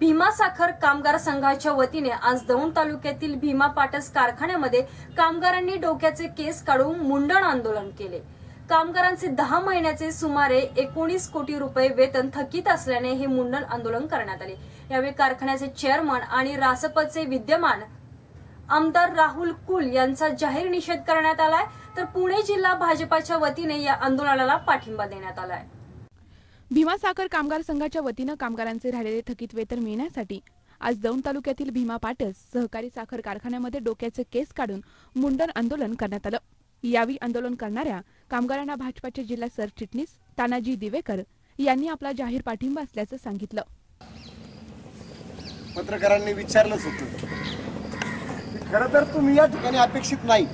भीमा साखर कामगार संघाच्या वतीने आज दौंड तालुक्यातील भीमा पाटस कारखान्यामध्ये कामगारांनी डोक्याचे केस काढून मुंडण आंदोलन केले. कामगारांचे दहा महिन्याचे सुमारे एकोणीस कोटी रुपये वेतन थकीत असल्याने हे मुंडण आंदोलन करण्यात आले. यावेळी कारखान्याचे चेअरमन आणि रासपचे विद्यमान आमदार राहुल कुल यांचा जाहीर निषेध करण्यात आलाय. तर पुणे जिल्हा भाजपाच्या वतीने या आंदोलनाला पाठिंबा देण्यात आलाय. भीमा साखर कामगार संघाच्या वतीनं कामगारांचे राहिलेले थकीत वेतन मिळण्यासाठी आज दौंड तालुक्यातील भीमा पाटस सहकारी साखर कारखान्यामध्ये डोक्याचे केस काढून मुंडन आंदोलन करण्यात आलं. यावेळी आंदोलन करणाऱ्या कामगारांना भाजपाचे जिल्हा सरचिटणीस तानाजी दिवेकर यांनी आपला जाहीर पाठिंबा असल्याचं सांगितलं. पत्रकारांनी विचारलंच होतं. खर तर तुम्ही या ठिकाणी अपेक्षित नाही.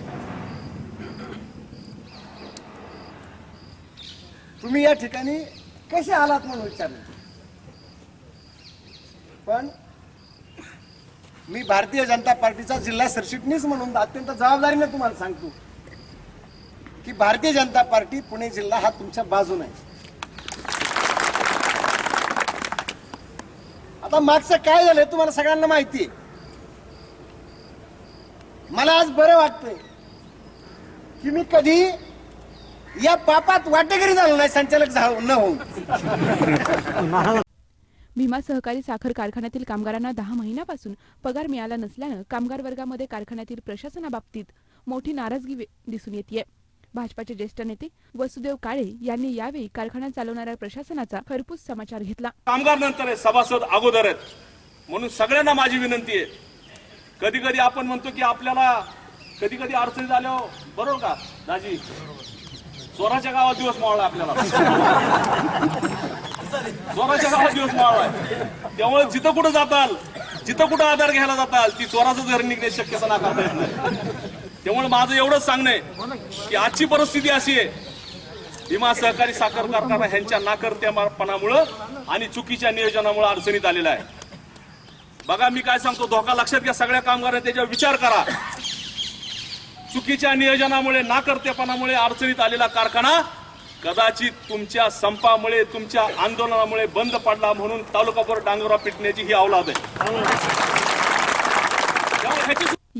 तुम्ही या ठिकाणी कसे आलात म्हणून विचारलं. पण मी भारतीय जनता पार्टीचा जिल्हा सरचिटणीस म्हणून अत्यंत जबाबदारीने तुम्हाला सांगतो की भारतीय जनता पार्टी पुणे जिल्हा हा तुमच्या बाजून आहे. आता मागचं काय झालंय तुम्हाला सगळ्यांना माहिती आहे. मला आज बरं वाटतंय की मी कधी या पापात वाटेकरी झालो नाही संचालक न होऊन. भीमा सहकारी साखर कारखान्यातील कामगारांना दहा महिन्यापासून पगार मिळाला नसल्यानं कामगार वर्गामध्ये कारखान्यातील प्रशासनाबाबतीत मोठी नाराजगी दिसून येते भाजपाचे ज्येष्ठ नेते वसुदेव काळे यांनी यावेळी कारखाना चालवणाऱ्या प्रशासनाचा खरपूस समाचार घेतला. कामगार नंतर आहे सभासद अगोदर आहेत. म्हणून सगळ्यांना माझी विनंती आहे. कधी कधी आपण म्हणतो की आपल्याला कधी कधी अडचणी झाल्या हो. बरोबर का? दाजी? चोराच्या गावात दिवस मावळा आपल्याला. चोराच्या गावात दिवस मावळा त्यामुळे जिथं कुठं जाताल जिथं कुठं आधार घ्यायला जाताल ती चोराचं घर निघण्याची शक्यता नाकारता येत नाही. त्यामुळे माझं एवढंच सांगणं आहे की आजची परिस्थिती अशी आहे. भीमा सहकारी साखर कारखाना ह्यांच्या नाकर्त्यापणामुळं आणि चुकीच्या नियोजनामुळे अडचणीत आलेला आहे. बघा मी काय सांगतो धोका लक्षात घ्या सगळ्या कामगारांनी त्याच्यावर विचार करा. चुकीच्या नियोजनामुळे नाकर्तेपणामुळे अडचणीत आलेला कारखाना कदाचित तुमच्या संपामुळे तुमच्या आंदोलनामुळे बंद पडला म्हणून तालुकाभर डांगोरा पिटण्याची ही अवलाद आहे.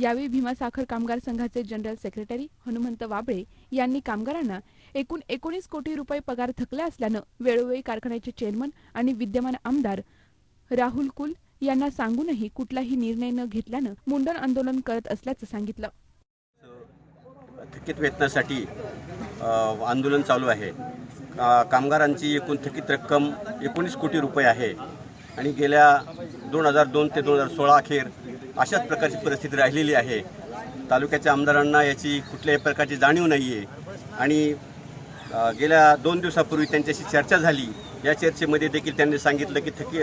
यावेळी भीमा साखर कामगार संघाचे जनरल सेक्रेटरी हनुमंत वाबळे यांनी कामगारांना एकूण एकोणीस कोटी रुपये पगार थकला असल्यानं वेळोवेळी कारखान्याचे चेअरमन आणि विद्यमान आमदार राहुल कुल यांना सांगूनही कुठलाही निर्णय न घेतल्यानं मुंडन आंदोलन करत असल्याचं सांगितलं. थकीत वेतनासाठी आंदोलन चालू आहे. का कामगारांची एकूण थकीत रक्कम एकोणीस कोटी रुपये आहे आणि गेल्या दोन हजार दोन ते दोन हजार सोळा अखेर अशाच प्रकारची परिस्थिती राहिलेली आहे. तालुक्याच्या आमदारांना याची कुठल्याही प्रकारची जाणीव नाही आहे आणि गेल्या दोन दिवसापूर्वी त्यांच्याशी चर्चा झाली. या चर्चेमध्ये देखील त्यांनी सांगितलं की थकी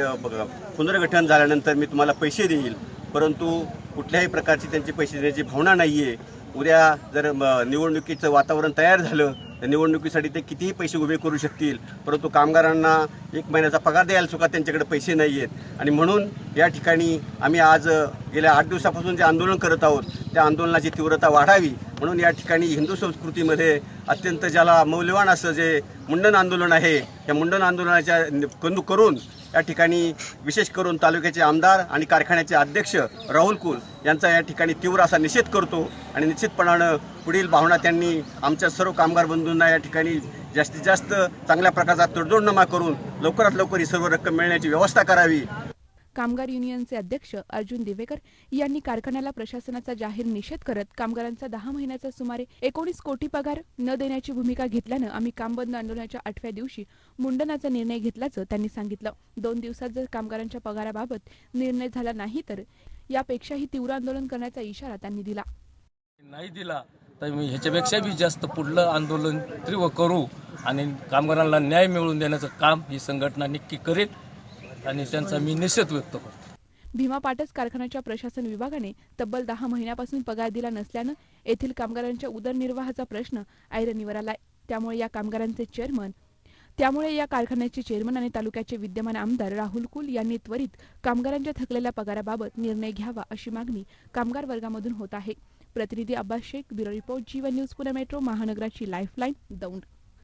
पुनर्गठन झाल्यानंतर मी तुम्हाला पैसे देईल परंतु कुठल्याही प्रकारची त्यांची पैसे देण्याची भावना नाही आहे उद्या जर निवडणुकीचं वातावरण तयार झालं तर निवडणुकीसाठी ते कितीही पैसे उभे करू शकतील. परंतु कामगारांना एक महिन्याचा पगार द्यायला सुद्धा त्यांच्याकडे पैसे नाही आहेत. आणि म्हणून या ठिकाणी आम्ही आज गेल्या आठ दिवसापासून जे आंदोलन करत आहोत त्या आंदोलनाची तीव्रता वाढावी. म्हणून या ठिकाणी हिंदू संस्कृतीमध्ये अत्यंत ज्याला मौल्यवान असं जे मुंडन आंदोलन आहे या मुंडन आंदोलनाच्या कंदू करून या ठिकाणी विशेष करून तालुक्याचे आमदार आणि कारखान्याचे अध्यक्ष राहुल कुल यांचा या ठिकाणी तीव्र असा निषेध करतो आणि निश्चितपणानं पुढील भावना त्यांनी आमच्या सर्व कामगार बंधूंना या ठिकाणी जास्तीत जास्त चांगल्या प्रकारचा तडजोडनामा करून लवकरात लवकर ही सर्व रक्कम मिळण्याची व्यवस्था करावी. कामगार युनियनचे अध्यक्ष अर्जुन दिवेकर यांनी कारखान्याला प्रशासनाचा जाहीर निषेध करत कामगारांचा दहा महिन्याचा सुमारे एकोणीस कोटी पगार न देण्याची भूमिका घेतल्यानं आम्ही कामबंद आंदोलनाच्या आठव्या दिवशी मुंडनाचा निर्णय घेतल्याचं त्यांनी सांगितलं. दोन दिवसात जर कामगारांच्या पगाराबाबत निर्णय झाला नाही तर यापेक्षाही तीव्र आंदोलन करण्याचा इशारा त्यांनी दिला. नाही दिला तर मी ह्याच्यापेक्षा बी जास्त पुढलं आंदोलन तीव्र करू आणि कामगारांना न्याय मिळवून देण्याचं काम ही संघटना नक्की करेल. आणि त्यांचा मी निषेध व्यक्त करतो. भीमा पाटस कारखान्याच्या प्रशासन विभागाने तब्बल दहा महिन्यापासून पगार दिला नसल्यानं येथील कामगारांच्या उदरनिर्वाहाचा प्रश्न ऐरणीवर आला त्यामुळे या कामगारांचे चेअरमन त्यामुळे या कारखान्याचे चेअरमन आणि तालुक्याचे विद्यमान आमदार राहुल कुल यांनी त्वरित कामगारांच्या थकलेल्या पगाराबाबत निर्णय घ्यावा अशी मागणी कामगार वर्गामधून होत आहे. प्रतिनिधी Abbas Shaikh bureau report Jeevan news Pune metro महानगराची lifeline Daund.